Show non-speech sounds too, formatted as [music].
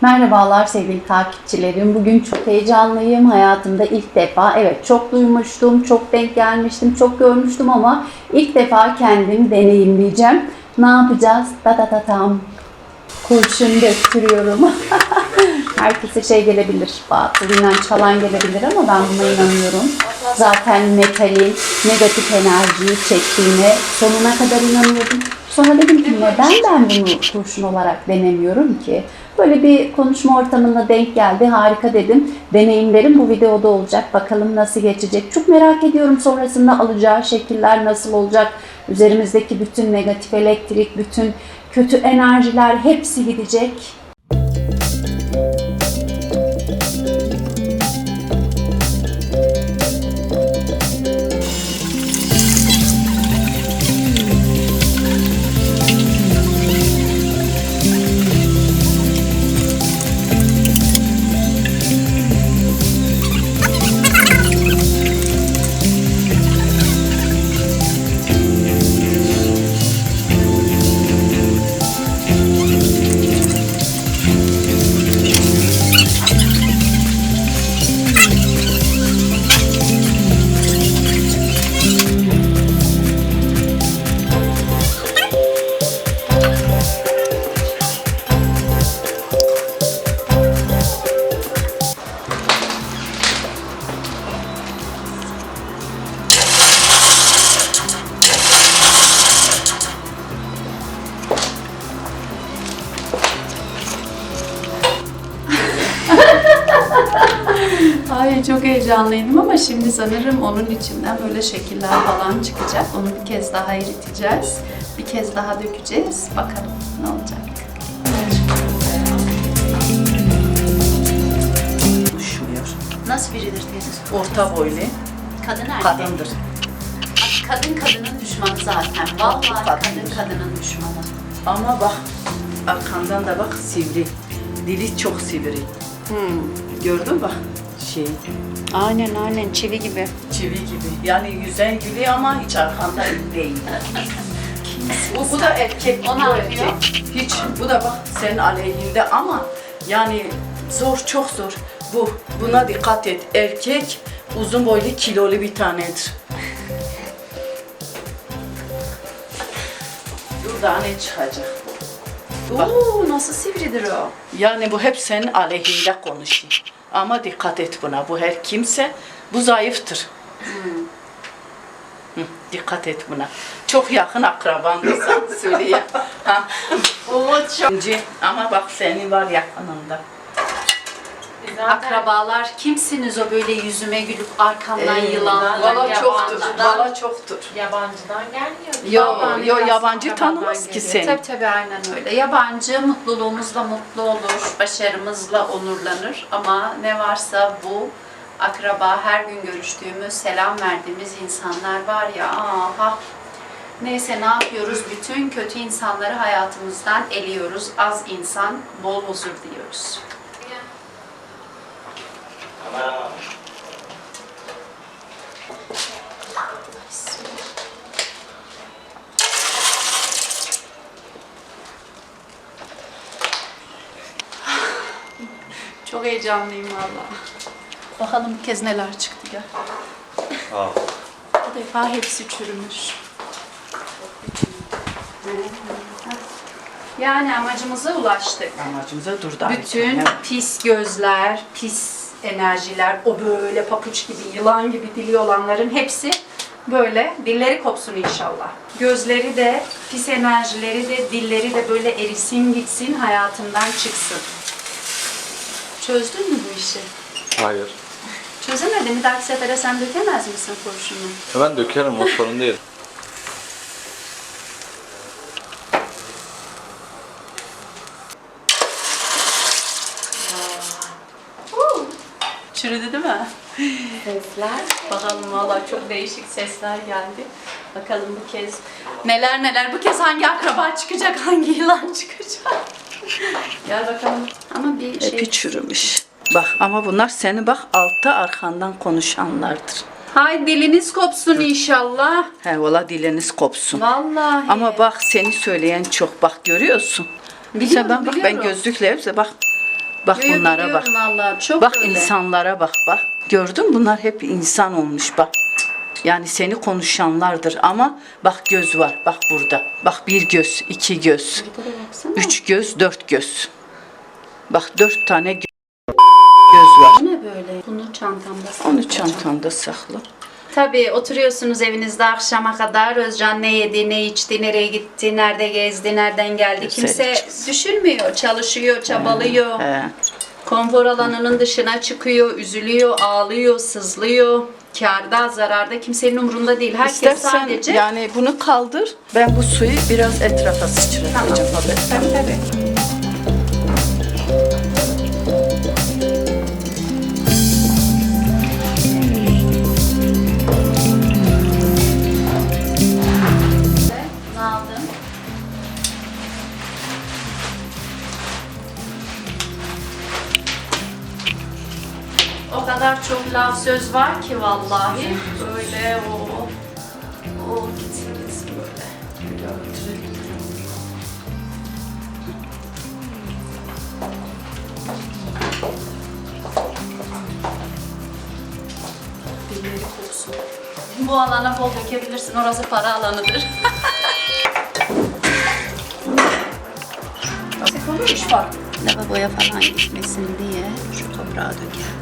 Merhabalar sevgili takipçilerim. Bugün çok heyecanlıyım. Hayatımda ilk defa, evet çok duymuştum, çok denk gelmiştim, çok görmüştüm ama ilk defa kendim deneyimleyeceğim. Ne yapacağız? Da da da tam. Kurşun döktürüyorum. [laughs] Herkese şey gelebilir, batılından çalan gelebilir ama ben buna inanıyorum. Zaten metalin negatif enerjiyi çektiğine sonuna kadar inanıyordum. Sonra dedim ki neden ben bunu kurşun olarak denemiyorum ki? Böyle bir konuşma ortamına denk geldi. Harika dedim. Deneyimlerim bu videoda olacak. Bakalım nasıl geçecek. Çok merak ediyorum sonrasında alacağı şekiller nasıl olacak. Üzerimizdeki bütün negatif elektrik, bütün kötü enerjiler hepsi gidecek. Çok heyecanlıydım ama şimdi sanırım onun içinden böyle şekiller falan çıkacak. Onu bir kez daha eriteceğiz. Bir kez daha dökeceğiz. Bakalım ne olacak. Düşmüyor. Nasıl biridir teyze? Orta boylu Kadın erkek. kadındır. Kadın kadının düşmanı zaten. Vallahi kadın Kadındır. kadının düşmanı. Ama bak arkandan da bak sivri. Dili çok sivri. Gördün mü bak şey Aynen aynen çivi gibi. çivi gibi. Yani yüzen gülüyor ama hiç arkanda değil. bu, bu da erkek. O ne bu yapıyor? erkek. Hiç bu da bak senin aleyhinde ama yani zor çok zor. Bu buna dikkat et. Erkek uzun boylu kilolu bir tanedir. Dur daha ne çıkacak? Bak. Oo nasıl sivridir o? Yani bu hep senin aleyhinde konuşuyor. Ama dikkat et buna. Bu her kimse bu zayıftır. Hı, dikkat et buna. Çok yakın akrabandıysan [laughs] söyleyeyim. Ha. Umut çok. Ama bak senin var yakınında. Akrabalar kimsiniz o böyle yüzüme gülüp arkamdan Ee, yılan? Valla çoktur. Valla çoktur. Yabancıdan gelmiyor. Yo, yo yabancı tanımaz ki seni. Tabii tabii aynen öyle. Yabancı mutluluğumuzla mutlu olur, başarımızla onurlanır. Ama ne varsa bu akraba her gün görüştüğümüz, selam verdiğimiz insanlar var ya aha. Neyse ne yapıyoruz? Bütün kötü insanları hayatımızdan eliyoruz. Az insan, bol huzur diyoruz. Çok heyecanlıyım valla. Bakalım bu kez neler çıktı gel. Al. Bu defa hepsi çürümüş. Yani amacımıza ulaştık. Amacımıza dur daha. Bütün pis gözler, pis enerjiler, o böyle papuç gibi, yılan gibi dili olanların hepsi böyle dilleri kopsun inşallah. Gözleri de, pis enerjileri de, dilleri de böyle erisin gitsin, hayatından çıksın. Çözdün mü bu işi? Hayır. Çözemedin mi? Dahaki sefere sen dökemez misin kurşunu? Ben dökerim o sorun değil. Çürüdü değil mi? Sesler. Bakalım valla çok değişik sesler geldi. Bakalım bu kez neler neler. Bu kez hangi akraba çıkacak, hangi yılan çıkacak. Gel bakalım. Ama bir şey... Epi çürümüş. Bak ama bunlar seni bak altta arkandan konuşanlardır. Hay diliniz kopsun inşallah. He valla diliniz kopsun. Vallahi. Ama bak seni söyleyen çok bak görüyorsun. Biliyorum, Sen ben bak ben biliyorum. gözlükle hepsi bak Bak Yo, bunlara bak. vallahi, çok Bak öyle. insanlara bak bak. Gördün bunlar hep insan olmuş bak. Yani seni konuşanlardır ama bak göz var bak burada. Bak bir göz, iki göz, üç göz, dört göz. Bak dört tane gö- göz var. Bu ne böyle? Bunu çantamda Onu çantanda sakla. Tabii oturuyorsunuz evinizde akşama kadar Özcan ne yedi, ne içti, nereye gitti, nerede gezdi, nereden geldi. Kimse düşünmüyor, çalışıyor, çabalıyor. He. Konfor alanının dışına çıkıyor, üzülüyor, ağlıyor, sızlıyor. Karda, zararda kimsenin umurunda değil. Herkes İstersen sadece... yani bunu kaldır. Ben bu suyu biraz etrafa sıçratacağım. Tabii. Tabii tabii. Kadar çok laf söz var ki vallahi. Böyle o o gitsin gitsin böyle. Bu alana bol dökebilirsin. Orası para alanıdır. Sık olur iş var. Lavaboya falan gitmesin diye şu toprağı döker.